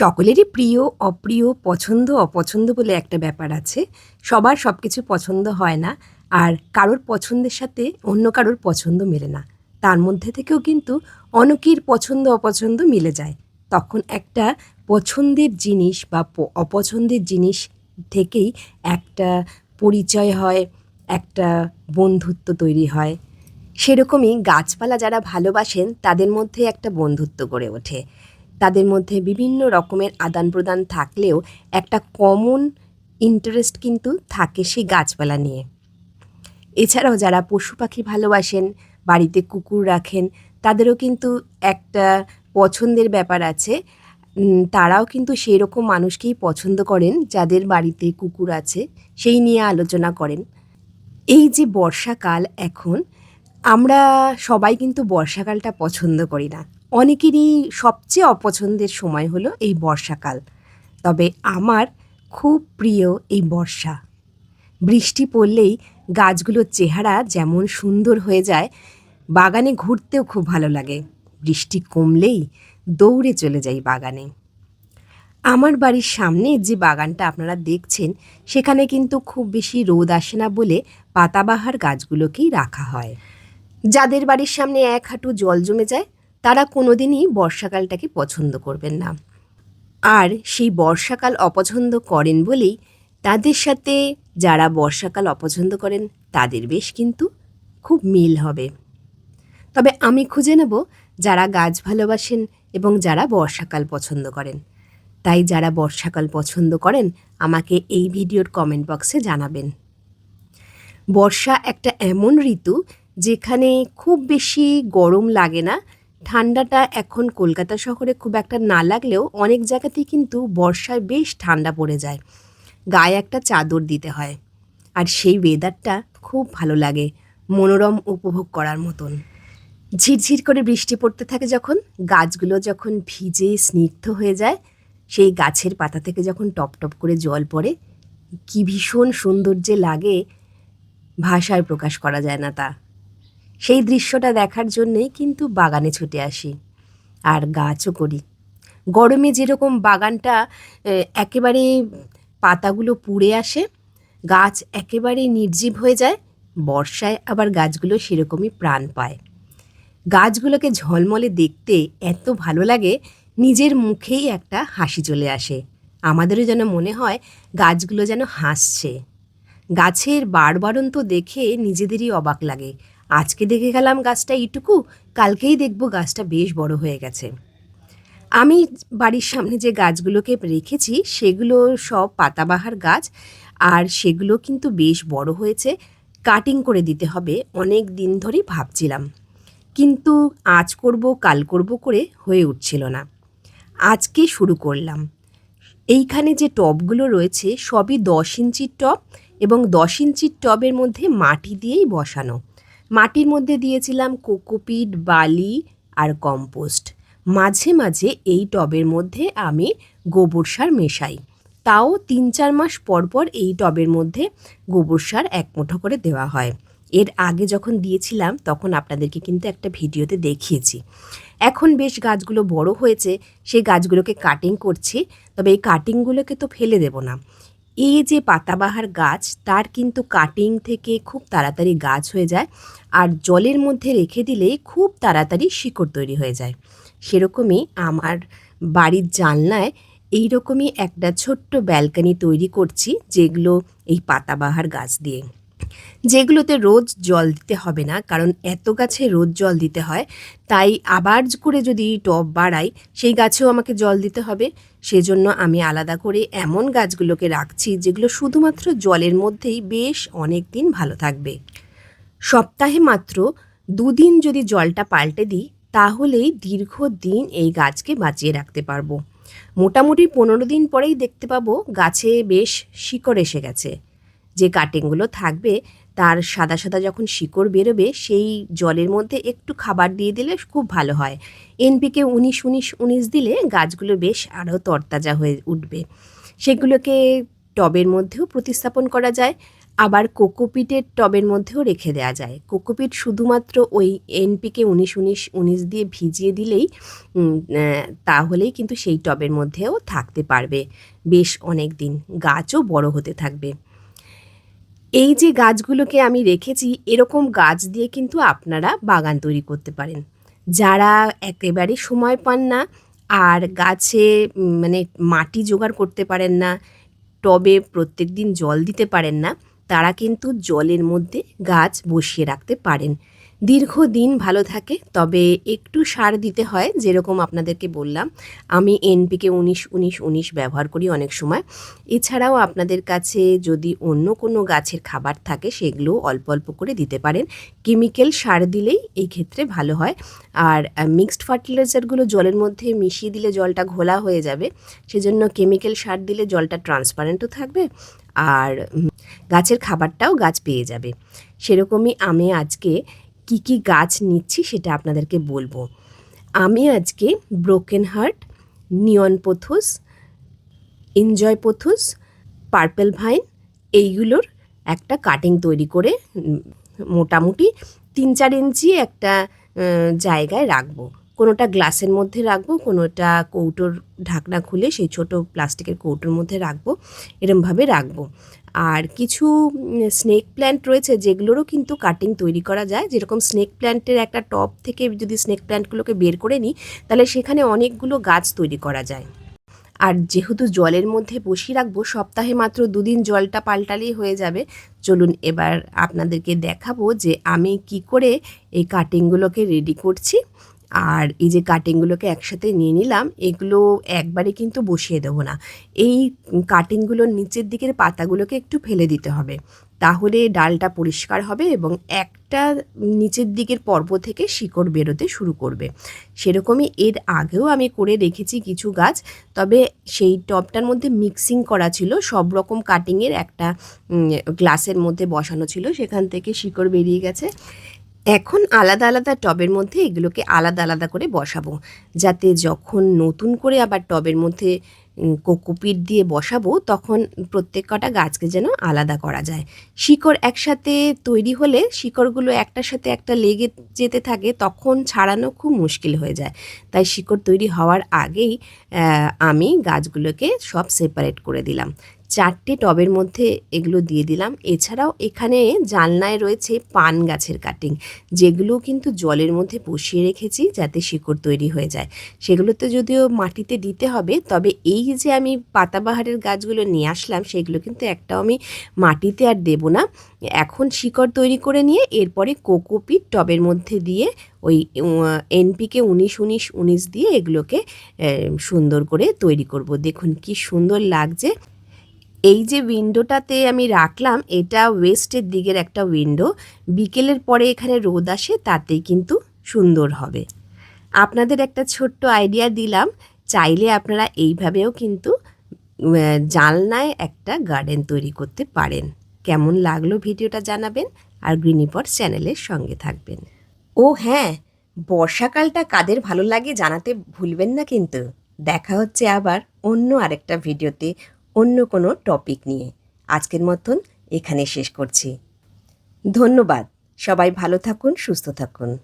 সকলেরই প্রিয়, অপ্রিয়, পছন্দ, অপছন্দ বলে একটা ব্যাপার আছে। সবার সব কিছু পছন্দ হয় না আর কারোর পছন্দের সাথে অন্য কারোর পছন্দ মেলে না। তার মধ্যে থেকেও কিন্তু অনেকের পছন্দ, অপছন্দ মিলে যায়। তখন একটা পছন্দের জিনিস বা অপছন্দের জিনিস থেকেই একটা পরিচয় হয়, একটা বন্ধুত্ব তৈরি হয়। সেরকমই গাছপালা যারা ভালোবাসেন, তাদের মধ্যে একটা বন্ধুত্ব গড়ে ওঠে। তাদের মধ্যে বিভিন্ন রকমের আদান প্রদান থাকলেও একটা কমন ইন্টারেস্ট কিন্তু থাকে সেই গাছপালা নিয়ে। এছাড়াও যারা পশু পাখি ভালোবাসেন, বাড়িতে কুকুর রাখেন, তাদেরও কিন্তু একটা পছন্দের ব্যাপার আছে। তারাও কিন্তু সেই রকম মানুষকেই পছন্দ করেন যাদের বাড়িতে কুকুর আছে, সেই নিয়ে আলোচনা করেন। এই যে বর্ষাকাল এখন, আমরা সবাই কিন্তু বর্ষাকালটা পছন্দ করি না। অনেকেরই সবচেয়ে অপছন্দের সময় হলো এই বর্ষাকাল। তবে আমার খুব প্রিয় এই বর্ষা। বৃষ্টি পড়লেই গাছগুলোর চেহারা যেমন সুন্দর হয়ে যায়, বাগানে ঘুরতেও খুব ভালো লাগে। বৃষ্টি কমলেই দৌড়ে চলে যাই বাগানে। আমার বাড়ির সামনে যে বাগানটা আপনারা দেখছেন, সেখানে কিন্তু খুব বেশি রোদ আসে না বলে পাতাবাহার গাছগুলোকেই রাখা হয়। যাদের বাড়ির সামনে এক হাঁটু জল জমে যায় তারা কোনোদিনই বর্ষাকালটাকে পছন্দ করবেন না। আর সেই বর্ষাকাল অপছন্দ করেন বলেই তাদের সাথে যারা বর্ষাকাল অপছন্দ করেন, তাদের বেশ কিন্তু খুব মিল হবে। তবে আমি খুঁজে নেব যারা গাছ ভালোবাসেন এবং যারা বর্ষাকাল পছন্দ করেন। তাই যারা বর্ষাকাল পছন্দ করেন, আমাকে এই ভিডিওর কমেন্ট বক্সে জানাবেন। বর্ষা একটা এমন ঋতু যেখানে খুব বেশি গরম লাগে না ঠান্ডাটা এখন কলকাতা শহরে খুব একটা না লাগলেও অনেক জায়গাতেই কিন্তু বর্ষায় বেশ ঠান্ডা পড়ে যায়। গায়ে একটা চাদর দিতে হয়। আর সেই ওয়েদারটা খুব ভালো লাগে, মনোরম উপভোগ করার মতন। ঝিরঝির করে বৃষ্টি পড়তে থাকে যখন, গাছগুলো যখন ভিজে স্নিগ্ধ হয়ে যায়, সেই গাছের পাতা থেকে যখন টপ টপ করে জল পড়ে, কি ভীষণ সৌন্দর্যে লাগে, ভাষায় প্রকাশ করা যায় না তা। সেই দৃশ্যটা দেখার জন্যেই কিন্তু বাগানে ছুটে আসি আর গাছও করি। গরমে যেরকম বাগানটা একেবারে পাতাগুলো পুড়ে আসে, গাছ একেবারে নির্জীব হয়ে যায়, বর্ষায় আবার গাছগুলো সেরকমই প্রাণ পায়। গাছগুলোকে ঝলমলে দেখতে এত ভালো লাগে, নিজের মুখেই একটা হাসি চলে আসে। আমাদেরও যেন মনে হয় গাছগুলো যেন হাসছে। গাছের বাড়বাড়ন্ত দেখে নিজেদেরই অবাক লাগে। আজকে দেখে গেলাম গাছটা এইটুকু, কালকেই দেখব গাছটা বেশ বড় হয়ে গেছে। আমি বাড়ির সামনে যে গাছগুলোকে রেখেছি, সেগুলো সব পাতাবাহার গাছ, আর সেগুলো কিন্তু বেশ বড় হয়েছে, কাটিং করে দিতে হবে, অনেক দিন ধরেই ভাবছিলাম। কিন্তু আজ করব, কাল করব করে হয়ে উঠছিল না। আজকে শুরু করলাম। এইখানে যে টবগুলো রয়েছে, সবই দশ ইঞ্চির টব এবং দশ ইঞ্চির টবের মধ্যে মাটি দিয়েই বসানো। মাটির মধ্যে দিয়েছিলাম কোকোপিট, বালি আর কম্পোস্ট। মাঝে মাঝে এই টবের মধ্যে আমি গোবর সার মেশাই। তাও তিন চার মাস পর পর এই টবের মধ্যে গোবর সার এক মুঠো করে দেওয়া হয়। এর আগে যখন দিয়েছিলাম, তখন আপনাদেরকে কিন্তু একটা ভিডিওতে দেখিয়েছি। এখন বেশ গাছগুলো বড় হয়েছে, সেই গাছগুলোকে কাটিং করছি, তবে এই কাটিংগুলোকে তো ফেলে দেব না। এই যে পাতাবাহার গাছ, তার কিন্তু কাটিং থেকে খুব তাড়াতাড়ি গাছ হয়ে যায় আর জলের মধ্যে রেখে দিলেই খুব তাড়াতাড়ি শিকড় তৈরি হয়ে যায়। সেরকমই আমার বাড়ির জানলায় এই রকমই একটা ছোট্ট ব্যালকানি তৈরি করছি যেগুলো এই পাতাবাহার গাছ দিয়ে। যেগুলোতে রোজ জল দিতে হবে না, কারণ এত গাছে রোজ জল দিতে হয়, তাই আবার করে যদি টব বাড়াই, সেই গাছেও আমাকে জল দিতে হবে। সেজন্য আমি আলাদা করে এমন গাছগুলোকে রাখছি যেগুলো শুধুমাত্র জলের মধ্যেই বেশ অনেক দিন ভালো থাকবে। সপ্তাহে মাত্র দুদিন যদি জলটা পাল্টে দিই, তাহলেই দীর্ঘদিন এই গাছকে বাঁচিয়ে রাখতে পারব। মোটামুটি পনেরো দিন পরেই দেখতে পাবো গাছে বেশ শিকড় এসে গেছে। যে কাটিংগুলো থাকবে তার সাদা সাদা যখন শিকড় বেরোবে, সেই জলের মধ্যে একটু খাবার দিয়ে দিলে খুব ভালো হয়। এনপিকে উনিশ উনিশ উনিশ দিলে গাছগুলো বেশ আরও তরতাজা হয়ে উঠবে। সেগুলোকে টবের মধ্যেও প্রতিস্থাপন করা যায়। আবার কোকোপিটের টবের মধ্যেও রেখে দেওয়া যায়। কোকোপিট শুধুমাত্র ওই এনপিকে উনিশ উনিশ উনিশ দিয়ে ভিজিয়ে দিলেই তাহলেই কিন্তু সেই টবের মধ্যেও থাকতে পারবে। বেশ অনেক দিন গাছও বড় হতে থাকবে। এই যে গাছগুলোকে আমি রেখেছি, এরকম গাছ দিয়ে কিন্তু আপনারা বাগান তৈরি করতে পারেন। যারা একেবারে সময় পান না আর গাছে মানে মাটি জোগাড় করতে পারেন না, টবে প্রত্যেক দিন জল দিতে পারেন না, তারা কিন্তু জলের মধ্যে গাছ বসিয়ে রাখতে পারেন। দীর্ঘদিন ভালো থাকে, তবে একটু সার দিতে হয়, যেরকম আপনাদেরকে বললাম। আমি এনপিকে উনিশ উনিশ উনিশ ব্যবহার করি অনেক সময়। এছাড়াও আপনাদের কাছে যদি অন্য কোনো গাছের খাবার থাকে, সেগুলো অল্প অল্প করে দিতে পারেন। কেমিক্যাল সার দিলেই এই ক্ষেত্রে ভালো হয়। আর মিক্সড ফার্টিলাইজারগুলো জলের মধ্যে মিশিয়ে দিলে জলটা ঘোলা হয়ে যাবে। সেজন্য কেমিক্যাল সার দিলে জলটা ট্রান্সপারেন্টও থাকবে। আর গাছের খাবারটাও গাছ পেয়ে যাবে। সেরকমই আমি আজকে কি কি গাছ নিচ্ছি সেটা আপনাদেরকে বলব। আমি আজকে broken heart, neon pothos, enjoy pothos, purple vine এইগুলোর একটা কাটিং তৈরি করে মোটামুটি তিন চার ইঞ্চি একটা জায়গায় রাখব। কোনোটা গ্লাসের মধ্যে রাখব, কোনোটা কৌটোর ঢাকনা খুলে সেই ছোট প্লাস্টিকের কৌটোর মধ্যে রাখব, এরমভাবে রাখব। আর কিছু স্নেক প্ল্যান্ট রয়েছে যেগুলোরও কিন্তু কাটিং তৈরি করা যায়। যেরকম স্নেক প্ল্যান্টের একটা টপ থেকে যদি স্নেক প্ল্যান্টগুলোকে বের করে নিই, তাহলে সেখানে অনেকগুলো গাছ তৈরি করা যায়। আর যেহেতু জলের মধ্যে বসিয়ে রাখব, সপ্তাহে মাত্র দুদিন জলটা পাল্টালেই হয়ে যাবে। চলুন এবার আপনাদেরকে দেখাবো যে আমি কি করে এই কাটিংগুলোকে রেডি করছি। আর এই যে কাটিংগুলোকে একসাথে নিয়ে নিলাম, এগুলো একবারে কিন্তু বসিয়ে দেবো না। এই কাটিংগুলোর নিচের দিকের পাতাগুলোকে একটু ফেলে দিতে হবে। তাহলে ডালটা পরিষ্কার হবে এবং একটা নিচের দিকের পর্ব থেকে শিকড় বেরোতে শুরু করবে। সেরকমই এর আগেও আমি করে রেখেছি কিছু গাছ, তবে সেই টবটার মধ্যে মিক্সিং করা ছিল, সব রকম কাটিংয়ের একটা গ্লাসের মধ্যে বসানো ছিল, সেখান থেকে শিকড় বেরিয়ে গেছে। এখন আলাদা আলাদা টবের মধ্যে এগুলোকে আলাদা আলাদা করে বসাবো। যাতে যখন নতুন করে আবার টবের মধ্যে কোকোপিট দিয়ে বসাবো, তখন প্রত্যেক কটা গাছকে যেন আলাদা করা যায়। শিকড় একসাথে তৈরি হলে শিকড়গুলো একটার সাথে একটা লেগে যেতে থাকে, তখন ছাড়ানো খুব মুশকিল হয়ে যায়। তাই শিকড় তৈরি হওয়ার আগেই আমি গাছগুলোকে সব সেপারেট করে দিলাম। চারটে টবের মধ্যে এগুলো দিয়ে দিলাম। এছাড়াও এখানে জানলায় রয়েছে পান গাছের কাটিং যেগুলো কিন্তু জলের মধ্যে বসিয়ে রেখেছি যাতে শিকড় তৈরি হয়ে যায়। সেগুলোতে যদিও মাটিতে দিতে হবে, তবে এই যে আমি পাতাবাহারের গাছগুলো নিয়ে আসলাম, সেগুলো কিন্তু একটাও আমি মাটিতে আর দেব না। এখন শিকড় তৈরি করে নিয়ে এরপরে কোকোপিট টবের মধ্যে দিয়ে ওই এনপিকে উনিশ উনিশ উনিশ দিয়ে এগুলোকে সুন্দর করে তৈরি করব। দেখুন কি সুন্দর লাগছে। এই যে উইন্ডোটাতে আমি রাখলাম, এটা ওয়েস্টের দিকের একটা উইন্ডো বিকেলের পরে এখানে রোদ আসে, তাতেই কিন্তু সুন্দর হবে। আপনাদের একটা ছোট্ট আইডিয়া দিলাম, চাইলে আপনারা এইভাবেও কিন্তু জানলায় একটা গার্ডেন তৈরি করতে পারেন। কেমন লাগল ভিডিওটা জানাবেন, আর গ্রিনিপট চ্যানেলের সঙ্গে থাকবেন। ও হ্যাঁ বর্ষাকালটা কাদের ভালো লাগে জানাতে ভুলবেন না কিন্তু। দেখা হচ্ছে আবার অন্য আরেকটা ভিডিওতে। অন্য কোনো টপিক নিয়ে। আজকের মতন এখানে শেষ করছি। ধন্যবাদ। সবাই ভালো থাকুন, সুস্থ থাকুন।